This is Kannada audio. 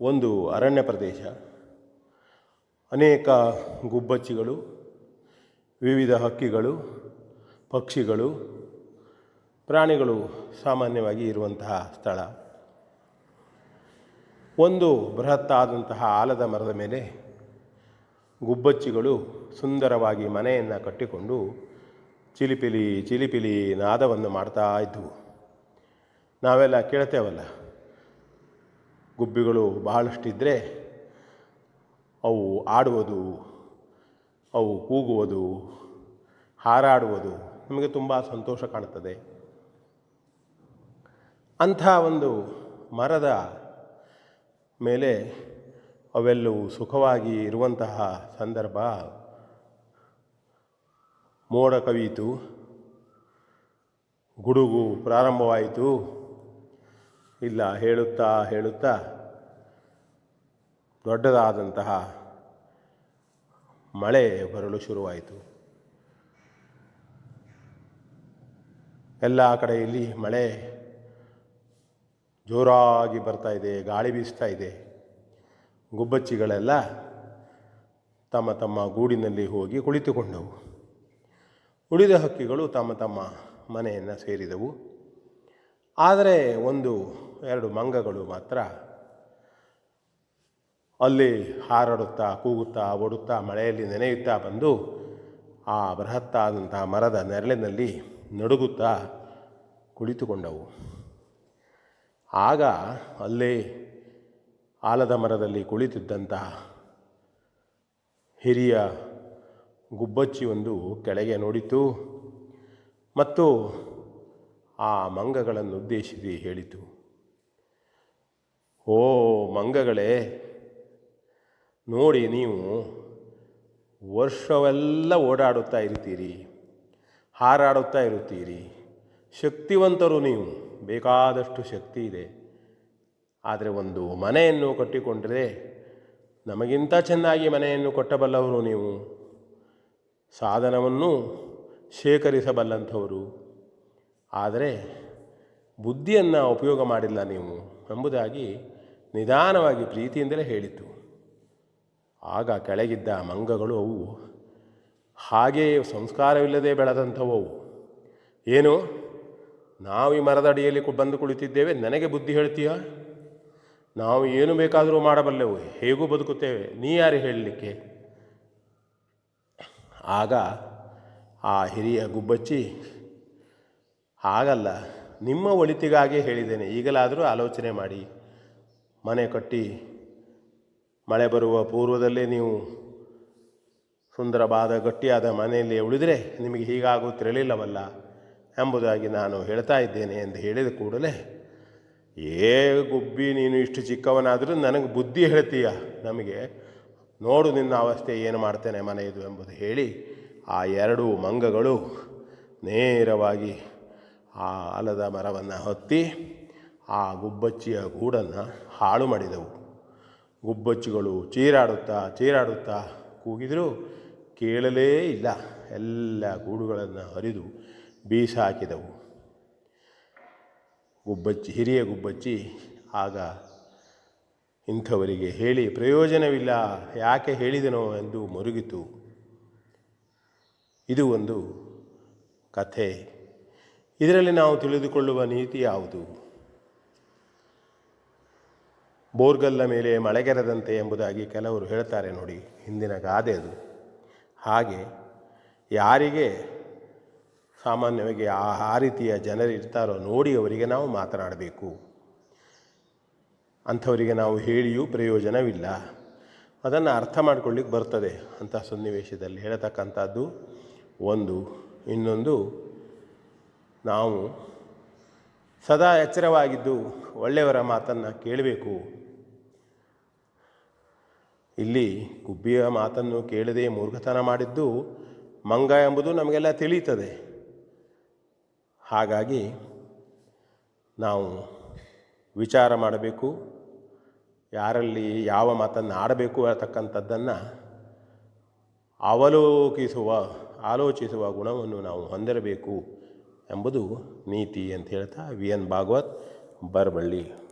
ಒಂದು ಅರಣ್ಯ ಪ್ರದೇಶ. ಅನೇಕ ಗುಬ್ಬಚ್ಚಿಗಳು, ವಿವಿಧ ಹಕ್ಕಿಗಳು, ಪಕ್ಷಿಗಳು, ಪ್ರಾಣಿಗಳು ಸಾಮಾನ್ಯವಾಗಿ ಇರುವಂತಹ ಸ್ಥಳ. ಒಂದು ಬೃಹತ್ತಾದಂತಹ ಆಲದ ಮರದ ಮೇಲೆ ಗುಬ್ಬಚ್ಚಿಗಳು ಸುಂದರವಾಗಿ ಮನೆಯನ್ನು ಕಟ್ಟಿಕೊಂಡು ಚಿಲಿಪಿಲಿ ಚಿಲಿಪಿಲಿ ನಾದವನ್ನು ಮಾಡ್ತಾ ಇದ್ದವು ನಾವೆಲ್ಲ ಕೇಳ್ತೇವಲ್ಲ ಗುಬ್ಬಿಗಳು ಬಹಳಷ್ಟಿದ್ದರೆ ಅವು ಆಡುವುದು, ಅವು ಕೂಗುವುದು, ಹಾರಾಡುವುದು ನಮಗೆ ತುಂಬ ಸಂತೋಷ ಕಾಣುತ್ತದೆ ಅಂಥ ಒಂದು ಮರದ ಮೇಲೆ ಅವೆಲ್ಲವೂ ಸುಖವಾಗಿ ಇರುವಂತಹ ಸಂದರ್ಭ ಮೋಡ ಕವಿಯಿತು, ಗುಡುಗು ಪ್ರಾರಂಭವಾಯಿತು. ಇಲ್ಲ ಹೇಳುತ್ತಾ ಹೇಳುತ್ತಾ ದೊಡ್ಡದಾದಂತಹ ಮಳೆ ಬರಲು ಶುರುವಾಯಿತು. ಎಲ್ಲ ಕಡೆಯಲ್ಲಿ ಮಳೆ ಜೋರಾಗಿ ಬರ್ತಾ ಇದೆ, ಗಾಳಿ ಬೀಸ್ತಾ ಇದೆ. ಗುಬ್ಬಚ್ಚಿಗಳೆಲ್ಲ ತಮ್ಮ ತಮ್ಮ ಗೂಡಿನಲ್ಲಿ ಹೋಗಿ ಕುಳಿತುಕೊಂಡವು. ಉಳಿದ ಹಕ್ಕಿಗಳು ತಮ್ಮ ತಮ್ಮ ಮನೆಯನ್ನು ಸೇರಿದವು. ಆದರೆ ಒಂದು ಎರಡು ಮಂಗಗಳು ಮಾತ್ರ. ಅಲ್ಲಿ ಹಾರಾಡುತ್ತಾ, ಕೂಗುತ್ತಾ, ಓಡುತ್ತಾ, ಮಳೆಯಲ್ಲಿ ನೆನೆಯುತ್ತಾ ಬಂದು ಆ ಬೃಹತ್ತಾದಂತಹ ಮರದ ನೆರಳಿನಲ್ಲಿ ನಡುಗುತ್ತಾ ಕುಳಿತುಕೊಂಡವು. ಆಗ ಅಲ್ಲೇ ಆಲದ ಮರದಲ್ಲಿ ಕುಳಿತಿದ್ದಂತಹ ಹಿರಿಯ ಗುಬ್ಬಚ್ಚಿ ಒಂದು ಕೆಳಗೆ ನೋಡಿತು ಮತ್ತು ಆ ಮಂಗಗಳನ್ನು ಉದ್ದೇಶಿಸಿ ಹೇಳಿತು. ಓ, ಮಂಗಗಳೇ, ನೋಡಿ ನೀವು ವರ್ಷವೆಲ್ಲ ಓಡಾಡುತ್ತಾ ಇರ್ತೀರಿ ಹಾರಾಡುತ್ತಾ ಇರುತ್ತೀರಿ. ಶಕ್ತಿವಂತರು ನೀವು, ಬೇಕಾದಷ್ಟು ಶಕ್ತಿ ಇದೆ. ಆದರೆ ಒಂದು ಮನೆಯನ್ನು ಕಟ್ಟಿಕೊಂಡರೆ ನಮಗಿಂತ ಚೆನ್ನಾಗಿ ಮನೆಯನ್ನು ಕೊಟ್ಟಬಲ್ಲವರು ನೀವು. ಸಾಧನವನ್ನು ಶೇಖರಿಸಬಲ್ಲಂಥವರು. ಆದರೆ ಬುದ್ಧಿಯನ್ನು ಉಪಯೋಗ ಮಾಡಿಲ್ಲ ನೀವು. ಎಂಬುದಾಗಿ ನಿಧಾನವಾಗಿ ಪ್ರೀತಿಯಿಂದಲೇ ಹೇಳಿತು. ಆಗ ಕೆಳಗಿದ್ದ ಮಂಗಗಳು ಅವು. ಹಾಗೆಯೇ ಸಂಸ್ಕಾರವಿಲ್ಲದೆ ಬೆಳೆದಂಥವು ಏನು? ನಾವು ಈ ಮರದ ಅಡಿಯಲ್ಲಿ ಬಂದು ಕುಳಿತಿದ್ದೇವೆ. ನನಗೆ ಬುದ್ಧಿ ಹೇಳ್ತೀಯ? ನಾವು ಏನು ಬೇಕಾದರೂ ಮಾಡಬಲ್ಲೆವು. ಹೇಗೂ ಬದುಕುತ್ತೇವೆ? ನೀ ಯಾರು ಹೇಳಲಿಕ್ಕೆ? ಆಗ ಆ ಹಿರಿಯ ಗುಬ್ಬಚ್ಚಿ, ಹಾಗಲ್ಲ, ನಿಮ್ಮ ಒಳಿತಿಗಾಗಿ ಹೇಳಿದ್ದೇನೆ. ಈಗಲಾದರೂ ಆಲೋಚನೆ ಮಾಡಿ. ಮನೆ ಕಟ್ಟಿ ಮಳೆ ಬರುವ ಪೂರ್ವದಲ್ಲೇ ನೀವು ಸುಂದರವಾದ ಗಟ್ಟಿಯಾದ ಮನೆಯಲ್ಲಿ ಉಳಿದರೆ ನಿಮಗೆ ಹೀಗಾಗುತ್ತಿರಲಿಲ್ಲವಲ್ಲ ಎಂಬುದಾಗಿ ನಾನು ಹೇಳ್ತಾ ಇದ್ದೇನೆ ಎಂದು ಹೇಳಿದ ಕೂಡಲೇ, ಏ ಗುಬ್ಬಿ, ನೀನು ಇಷ್ಟು ಚಿಕ್ಕವನಾದರೂ ನನಗೆ ಬುದ್ಧಿ ಹೇಳ್ತೀಯ? ನಮಗೆ ನೋಡು ನಿನ್ನ ಅವಸ್ಥೆ ಏನು ಮಾಡ್ತೇನೆ ಮನೆಯದು ಎಂಬುದು ಹೇಳಿ ಆ ಎರಡು ಮಂಗಗಳು ನೇರವಾಗಿ ಆ ಆಲದ ಮರವನ್ನು ಹತ್ತಿ ಆ ಗುಬ್ಬಚ್ಚಿಯ ಗೂಡನ್ನು ಹಾಳು ಮಾಡಿದವು. ಗುಬ್ಬಚ್ಚಿಗಳು ಚೀರಾಡುತ್ತಾ ಚೀರಾಡುತ್ತಾ ಕೂಗಿದರೂ ಕೇಳಲೇ ಇಲ್ಲ. ಎಲ್ಲ ಗೂಡುಗಳನ್ನು ಹರಿದು ಬೀಸಾಕಿದವು. ಗುಬ್ಬಚ್ಚಿ, ಹಿರಿಯ ಗುಬ್ಬಚ್ಚಿ ಆಗ ಇಂಥವರಿಗೆ ಹೇಳಿ, ಪ್ರಯೋಜನವಿಲ್ಲ, ಯಾಕೆ ಹೇಳಿದನೋ ಎಂದು ಮರುಗಿತು. ಇದು ಒಂದು ಕಥೆ. ಇದರಲ್ಲಿ ನಾವು ತಿಳಿದುಕೊಳ್ಳುವ ನೀತಿ ಯಾವುದು? ಬೋರ್ಗಲ್ಲ ಮೇಲೆ ಮಳೆಗೆರೆದಂತೆ ಎಂಬುದಾಗಿ ಕೆಲವರು ಹೇಳ್ತಾರೆ ನೋಡಿ, ಹಿಂದಿನ ಗಾದೆ ಅದು. ಹಾಗೆ ಯಾರಿಗೆ ಸಾಮಾನ್ಯವಾಗಿ ಆ ಆ ರೀತಿಯ ಜನರು ಇರ್ತಾರೋ ನೋಡಿ ಅವರಿಗೆ ನಾವು ಮಾತನಾಡಬೇಕು. ಅಂಥವರಿಗೆ ನಾವು ಹೇಳಿಯೂ ಪ್ರಯೋಜನವಿಲ್ಲ. ಅದನ್ನು ಅರ್ಥ ಮಾಡ್ಕೊಳ್ಳಿಕ್ಕೆ ಬರ್ತದೆ ಅಂತ ಸನ್ನಿವೇಶದಲ್ಲಿ ಹೇಳತಕ್ಕಂಥದ್ದು ಒಂದು. ಇನ್ನೊಂದು, ನಾವು ಸದಾ ಎಚ್ಚರವಾಗಿದ್ದು ಒಳ್ಳೆಯವರ ಮಾತನ್ನು ಕೇಳಬೇಕು. ಇಲ್ಲಿ ಗುಬ್ಬಿಯ ಮಾತನ್ನು ಕೇಳದೆ ಮೂರ್ಖತನ ಮಾಡಿದ್ದು ಮಂಗ ಎಂಬುದು ನಮಗೆಲ್ಲ ತಿಳಿಯುತ್ತದೆ. ಹಾಗಾಗಿ ನಾವು ವಿಚಾರ ಮಾಡಬೇಕು. ಯಾರಲ್ಲಿ ಯಾವ ಮಾತನ್ನು ಆಡಬೇಕು ಅಂತಕ್ಕಂಥದ್ದನ್ನು ಅವಲೋಕಿಸುವ, ಆಲೋಚಿಸುವ ಗುಣವನ್ನು ನಾವು ಹೊಂದಿರಬೇಕು ಎಂಬುದು ನೀತಿ ಅಂತ ಹೇಳ್ತಾ ವಿ ಎನ್ ಭಾಗವತ್, ಬರಬಳ್ಳಿ.